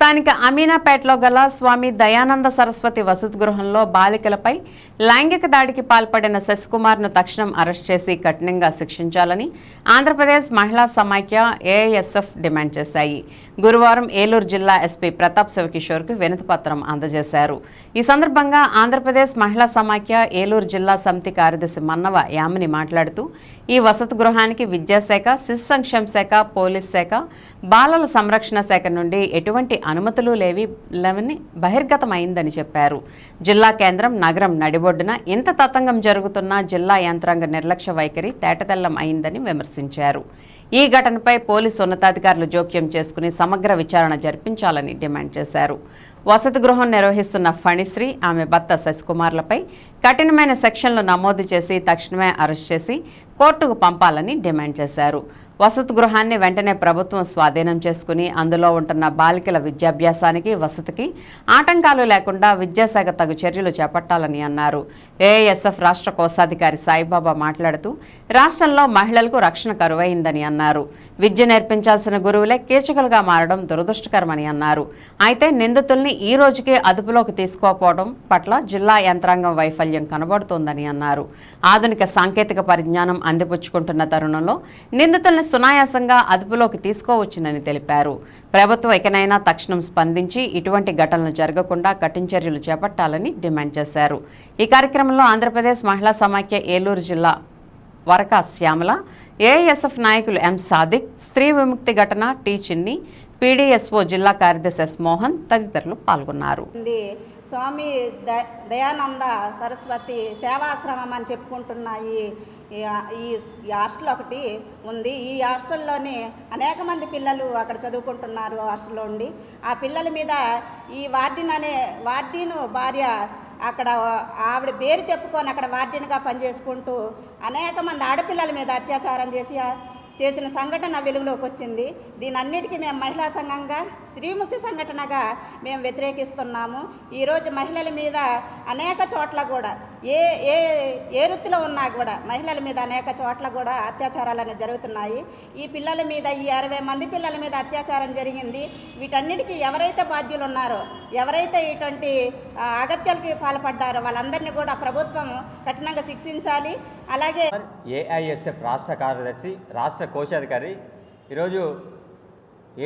స్థానిక అమీనాపేటలో గల స్వామి దయానంద సరస్వతి వసతి గృహంలో బాలికలపై లైంగిక దాడికి పాల్పడిన శశికుమార్ను తక్షణం అరెస్ట్ చేసి కఠినంగా శిక్షించాలని ఆంధ్రప్రదేశ్ మహిళా సమాఖ్య ఏఎస్ఎఫ్ డిమాండ్ చేశాయి. గురువారం ఏలూరు జిల్లా ఎస్పీ ప్రతాప్ శివకిషోర్కు వినతిపత్రం అందజేశారు. ఈ సందర్భంగా ఆంధ్రప్రదేశ్ మహిళా సమాఖ్య ఏలూరు జిల్లా సమితి కార్యదర్శి మన్నవ యామిని మాట్లాడుతూ ఈ వసతి గృహానికి విద్యాశాఖ శిశు సంక్షేమ శాఖ పోలీస్ శాఖ బాలల సంరక్షణ శాఖ నుండి ఎటువంటి అనుమతులు లేవి లేవని బహిర్గతమైందని చెప్పారు. జిల్లా కేంద్రం నగరం నడిబొడ్డున ఇంత తతంగం జరుగుతున్నా జిల్లా యంత్రాంగ నిర్లక్ష్య వైఖరి తేటతెల్లం అయిందని విమర్శించారు. ఈ ఘటనపై పోలీసు ఉన్నతాధికారులు జోక్యం చేసుకుని సమగ్ర విచారణ జరిపించాలని డిమాండ్ చేశారు. వసతి గృహం నిర్వహిస్తున్న ఫణిశ్రీ ఆమె భర్త శశికుమార్లపై కఠినమైన సెక్షన్లు నమోదు చేసి తక్షణమే అరెస్ట్ చేసి కోర్టుకు పంపాలని డిమాండ్ చేశారు. వసతి గృహాన్ని వెంటనే ప్రభుత్వం స్వాధీనం చేసుకుని అందులో ఉంటున్న బాలికల విద్యాభ్యాసానికి వసతికి ఆటంకాలు లేకుండా విద్యాశాఖ తగు చర్యలు చేపట్టాలని అన్నారు. ఏఎస్ఎఫ్ రాష్ట్ర కోశాధికారి సాయిబాబా మాట్లాడుతూ రాష్ట్రంలో మహిళలకు రక్షణ కరువైందని అన్నారు. విద్య నేర్పించాల్సిన గురువులే కీచకులుగా మారడం దురదృష్టకరమని అన్నారు. అయితే నిందితుల్ని ఈ రోజుకే అదుపులోకి తీసుకోకపోవడం పట్ల జిల్లా యంత్రాంగం వైఫల్యం కనబడుతోందని అన్నారు. ఆధునిక సాంకేతిక పరిజ్ఞానం అందిపుచ్చుకుంటున్న తరుణంలో నిందితుల్ని సునాయాసంగా అదుపులోకి తీసుకోవచ్చునని తెలిపారు. ప్రభుత్వం ఇకనైనా తక్షణం స్పందించి ఇటువంటి ఘటనలు జరగకుండా కఠిన చర్యలు చేపట్టాలని డిమాండ్ చేశారు. ఈ కార్యక్రమంలో ఆంధ్రప్రదేశ్ మహిళా సమాఖ్య ఏలూరు జిల్లా వరకా శ్యామల ఏఎస్ఎఫ్ నాయకులు ఎం సాదిక్ స్త్రీ విముక్తి ఘటన టీ చిన్ని పీడీఎస్ఓ జిల్లా కార్యదర్శి ఎస్ మోహన్ తదితరులు పాల్గొన్నారు. ఉంది స్వామి ద దయానంద సరస్వతి సేవాశ్రమం అని చెప్పుకుంటున్న ఈ ఈ హాస్టల్ ఒకటి ఉంది. ఈ హాస్టల్లోని అనేక మంది పిల్లలు అక్కడ చదువుకుంటున్నారు హాస్టల్లో ఉండి. ఆ పిల్లల మీద ఈ వార్డిన్ అనే వార్డిను భార్య అక్కడ ఆవిడ పేరు చెప్పుకొని అక్కడ వార్డెన్గా పనిచేసుకుంటూ అనేక మంది ఆడపిల్లల మీద అత్యాచారం చేసి చేసిన సంఘటన వెలుగులోకి వచ్చింది. దీని అన్నిటికీ మేము మహిళా సంఘంగా శ్రీముక్తి సంఘటనగా మేము వ్యతిరేకిస్తున్నాము. ఈరోజు మహిళల మీద అనేక చోట్ల కూడా ఏ ఏ ఏ వృత్తిలో ఉన్నా కూడా మహిళల మీద అనేక చోట్ల కూడా అత్యాచారాలు అనేవి జరుగుతున్నాయి. ఈ పిల్లల మీద ఈ అరవై మంది పిల్లల మీద అత్యాచారం జరిగింది. వీటన్నిటికీ ఎవరైతే బాధ్యులు ఉన్నారో ఎవరైతే ఇటువంటి అగత్యాలకి పాల్పడ్డారో వాళ్ళందరినీ కూడా ప్రభుత్వం కఠినంగా శిక్షించాలి. అలాగే ఏఐఎస్ఎఫ్ రాష్ట్ర కార్యదర్శి రాష్ట్ర కోశాధికారి. ఈరోజు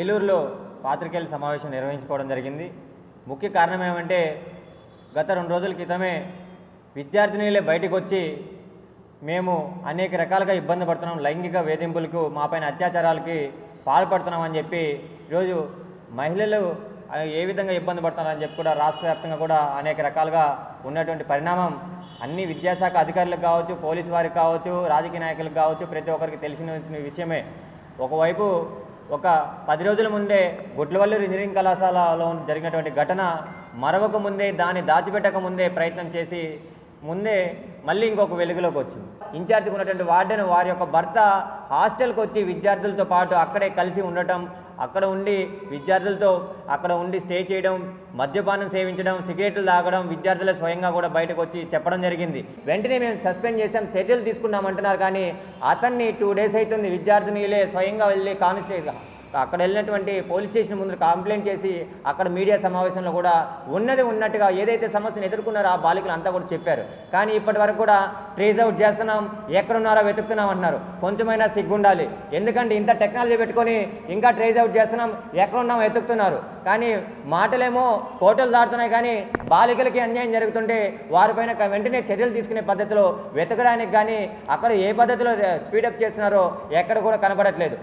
ఏలూరులో పాత్రికేయుల సమావేశం నిర్వహించుకోవడం జరిగింది. ముఖ్య కారణం ఏమంటే గత రెండు రోజుల క్రితమే విద్యార్థినిలే బయటకు వచ్చి మేము అనేక రకాలుగా ఇబ్బంది పడుతున్నాం. లైంగిక వేధింపులకు మాపైన అత్యాచారాలకి పాల్పడుతున్నామని చెప్పి ఈరోజు మహిళలు ఏ విధంగా ఇబ్బంది పడుతున్నారని చెప్పి కూడా రాష్ట్ర వ్యాప్తంగా కూడా అనేక రకాలుగా ఉన్నటువంటి పరిణామం అన్ని విద్యాశాఖ అధికారులకు కావచ్చు పోలీసు వారికి కావచ్చు రాజకీయ నాయకులకు కావచ్చు ప్రతి ఒక్కరికి తెలిసిన విషయమే. ఒకవైపు ఒక పది రోజుల ముందే గుడ్లవల్లూరు ఇంజనీరింగ్ కళాశాలలో జరిగినటువంటి ఘటన మరవక ముందే దాన్ని దాచిపెట్టక ముందే ప్రయత్నం చేసి ముందే మళ్ళీ ఇంకొక వెలుగులోకి వచ్చింది. ఇన్ఛార్జ్గా ఉన్నటువంటి వార్డెన్ వారి యొక్క భర్త హాస్టల్కి వచ్చి విద్యార్థులతో పాటు అక్కడే కలిసి ఉండటం అక్కడ ఉండి విద్యార్థులతో అక్కడ ఉండి స్టే చేయడం మద్యపానం సేవించడం సిగరెట్లు తాగడం విద్యార్థులే స్వయంగా కూడా బయటకు వచ్చి చెప్పడం జరిగింది. వెంటనే మేము సస్పెండ్ చేసాం చర్యలు తీసుకున్నాం అంటున్నారు కానీ అతన్ని టూ డేస్ అవుతుంది విద్యార్థినిలే స్వయంగా వెళ్ళి కానిస్టేబుల్ అక్కడ వెళ్ళినటువంటి పోలీస్ స్టేషన్ ముందు కంప్లైంట్ చేసి అక్కడ మీడియా సమావేశంలో కూడా ఉన్నది ఉన్నట్టుగా ఏదైతే సమస్యను ఎదుర్కొన్నారో ఆ బాలికలు అంతా కూడా చెప్పారు. కానీ ఇప్పటి వరకు కూడా ట్రేస్ అవుట్ చేస్తున్నాం ఎక్కడున్నారో వెతుకుతున్నాం అంటున్నారు కొంచెమైనా సిగ్గుండాలి. ఎందుకంటే ఇంత టెక్నాలజీ పెట్టుకొని ఇంకా ట్రేస్ అవుట్ చేస్తున్నాం ఎక్కడున్నాం వెతుకుతున్నారు. కానీ మాటలేమో కోటలు దాటుతున్నాయి కానీ బాలికలకి అన్యాయం జరుగుతుంటే వారిపైన వెంటనే చర్యలు తీసుకునే పద్ధతిలో వెతకడానికి కానీ అక్కడ ఏ పద్ధతిలో స్పీడప్ చేస్తున్నారో ఎక్కడ కూడా కనపడట్లేదు.